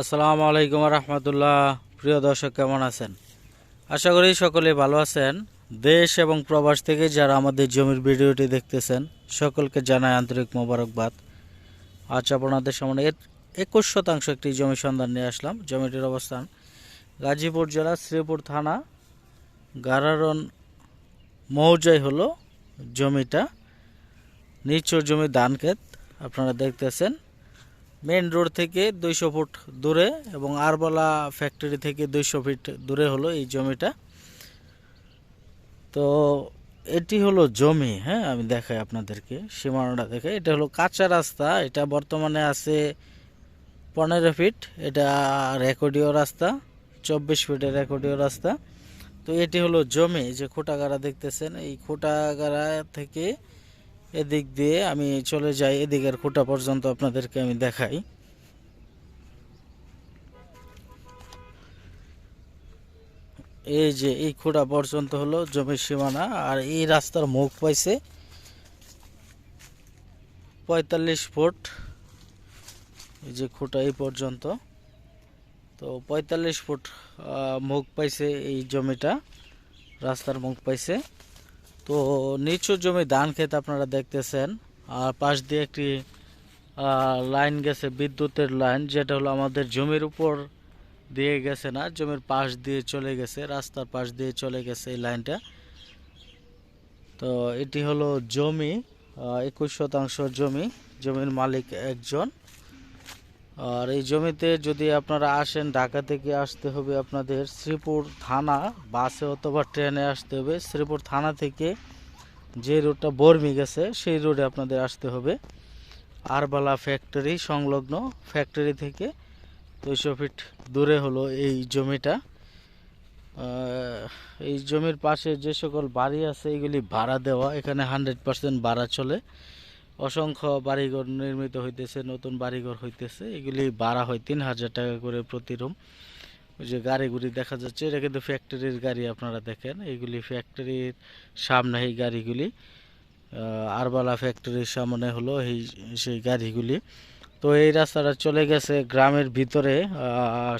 আসসালামু আলাইকুম রহমতুল্লাহ। প্রিয় দর্শক, কেমন আছেন? আশা করি সকলে ভালো আছেন। দেশ এবং প্রবাস থেকে যারা আমাদের জমির ভিডিওটি দেখতেছেন, সকলকে জানাই আন্তরিক মোবারকবাদ। আজ আপনাদের সামনে একুশ শতাংশ একটি জমি সন্ধান নিয়ে আসলাম। জমিটির অবস্থান গাজীপুর জেলা শ্রীপুর থানা, গারারন মৌজাই হলো জমিটা। নিচুর জমি ধান ক্ষেত আপনারা দেখতেছেন। মেন রোড থেকে দুইশো ফুট দূরে এবং আরবলা ফ্যাক্টরি থেকে দুইশো ফিট দূরে হলো এই জমিটা। তো এটি হলো জমি হ্যাঁ আমি দেখাই আপনাদেরকে, সীমানাটা দেখাই এটা হলো কাঁচা রাস্তা, এটা বর্তমানে আছে পনেরো ফিট এটা রেকর্ডিও রাস্তা, চব্বিশ ফিটের রেকর্ডিও রাস্তা। তো এটি হলো জমি যে খোটাগাড়া দেখতেছেন, এই খোটাগাড়া থেকে এদিক দিয়ে আমি চলে যাই, এদিকের খুঁটা পর্যন্ত আপনাদেরকে আমি দেখাই। এই যে এই খুঁটা পর্যন্ত হলো জমির সীমানা, আর এই রাস্তার মুখ পাইছে পঁয়তাল্লিশ ফুট। এই যে খুঁটা এই পর্যন্ত। তো পঁয়তাল্লিশ ফুট মুখ পাইছে এই জমিটা, রাস্তার মুখ পাইছে। তো নিচু জমি ধান ক্ষেত আপনারা দেখতেছেন, আর পাশ দিয়ে একটি লাইন গেছে বিদ্যুতের লাইন, যেটা হলো আমাদের জমির উপর দিয়ে গেছে না, জমির পাশ দিয়ে চলে গেছে, রাস্তার পাশ দিয়ে চলে গেছে এই লাইনটা। তো এটি হলো জমি একুশ শতাংশ জমি, জমির মালিক একজন। আর এই জমিতে যদি আপনারা আসেন, ঢাকা থেকে আসতে হবে আপনাদের শ্রীপুর থানা, বাসে অথবা ট্রেনে আসতে হবে। শ্রীপুর থানা থেকে যে রোডটা বর্মি গেছে, সেই রোডে আপনাদের আসতে হবে। আরবালা ফ্যাক্টরি সংলগ্ন ফ্যাক্টরি থেকে দুইশো ফিট দূরে হলো এই জমিটা। এই জমির পাশে যে সকল বাড়ি আছে, এগুলি ভাড়া দেওয়া। এখানে হান্ড্রেড পার্সেন্ট ভাড়া চলে। অসংখ্য বাড়িঘর নির্মিত হইতেছে, নতুন বাড়িঘর হইতেছে। এগুলি ভাড়া হয় তিন হাজার টাকা করে প্রতি রুম। ওই যে গাড়িগুলি দেখা যাচ্ছে, এটা কিন্তু ফ্যাক্টরির গাড়ি আপনারা দেখেন। এগুলি ফ্যাক্টরির সামনে এই গাড়িগুলি আরবালা ফ্যাক্টরির সামনে হলো এই, সেই গাড়িগুলি। তো এই রাস্তাটা চলে গেছে গ্রামের ভিতরে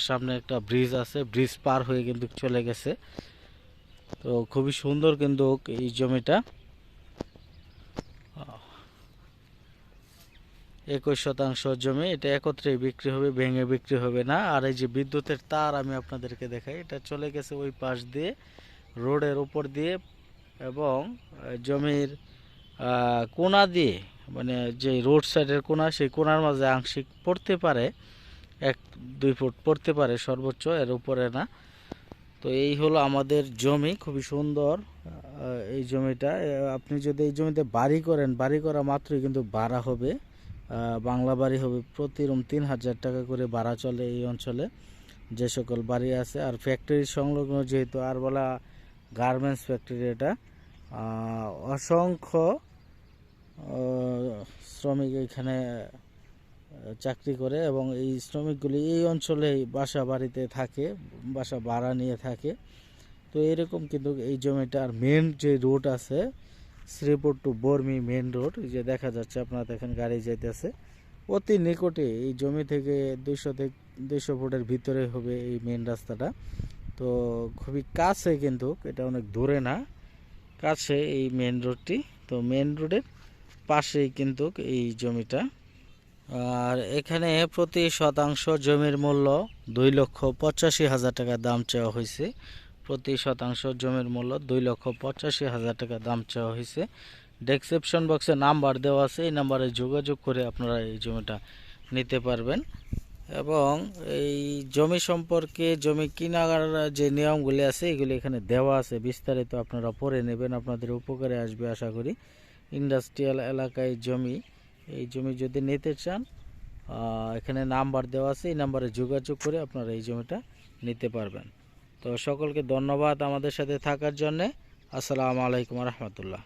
সামনে একটা ব্রিজ আছে ব্রিজ পার হয়ে কিন্তু চলে গেছে। তো খুবই সুন্দর কিন্তু এই জমিটা। একুশ শতাংশ জমি, এটা একত্রে বিক্রি হবে, ভেঙে বিক্রি হবে না। আর এই যে বিদ্যুতের তার আমি আপনাদেরকে দেখাই, এটা চলে গেছে ওই পাশ দিয়ে, রোডের উপর দিয়ে এবং জমির কোনা দিয়ে মানে যে রোড সাইডের কোনা সেই কোনার মাঝে আংশিক পড়তে পারে, এক, দুই ফুট পড়তে পারে সর্বোচ্চ, এর উপরে না। তো এই হলো আমাদের জমি, খুবই সুন্দর এই জমিটা। আপনি যদি এই জমিতে বাড়ি করেন, বাড়ি করা মাত্রই কিন্তু বাড়া হবে। বাংলা বাড়ি হবে প্রতি রুম তিন হাজার টাকা করে ভাড়া চলে এই অঞ্চলে। যে সকল বাড়ি আছে, আর ফ্যাক্টরি সংলগ্ন যেহেতু আর বলা গার্মেন্টস ফ্যাক্টরি এটা অসংখ্য শ্রমিক এখানে চাকরি করে এবং এই শ্রমিকগুলি এই অঞ্চলেই বাসা বাড়িতে থাকে, বাসা ভাড়া নিয়ে থাকে। তো এরকম কিন্তু এই জমিটার মেন যে রোড আছে Sripur to Barmi main road যে দেখা যাচ্ছে আপনারা দেখেন গাড়ি যাইতেছে। অতি নিকটে এই জমি থেকে দুইশো থেকে দুইশো ফুটের ভিতরে হবে এই মেন রাস্তাটা। তো খুবই কাছে কিন্তু, এটা অনেক দূরে না, কাছে এই মেন রোডটি তো মেন রোডের পাশেই কিন্তু এই জমিটা। আর এখানে প্রতি শতাংশ জমির মূল্য দুই লক্ষ পঁচাশি হাজার টাকা দাম চাওয়া হয়েছে। প্রতি শতাংশ জমির মূল্য দুই লক্ষ পঁচাশি হাজার টাকা দাম চাওয়া হয়েছে। ডেসক্রিপশন বক্সে নাম্বার দেওয়া আছে, এই নাম্বারে যোগাযোগ করে আপনারা এই জমিটা নিতে পারবেন। এবং এই জমি সম্পর্কে জমি কেনার যে নিয়মগুলি আছে, এগুলি এখানে দেওয়া আছে। বিস্তারিত আপনারা পড়ে নেবেন, আপনাদের উপকারে আসবে আশা করি। ইন্ডাস্ট্রিয়াল এলাকায় জমি, এই জমি যদি নিতে চান এখানে নাম্বার দেওয়া আছে, এই নাম্বারে যোগাযোগ করে আপনারা এই জমিটা নিতে পারবেন। তো সকলকে ধন্যবাদ আমাদের সাথে থাকার জন্যে। আসসালামু আলাইকুম রহমতুল্লাহ।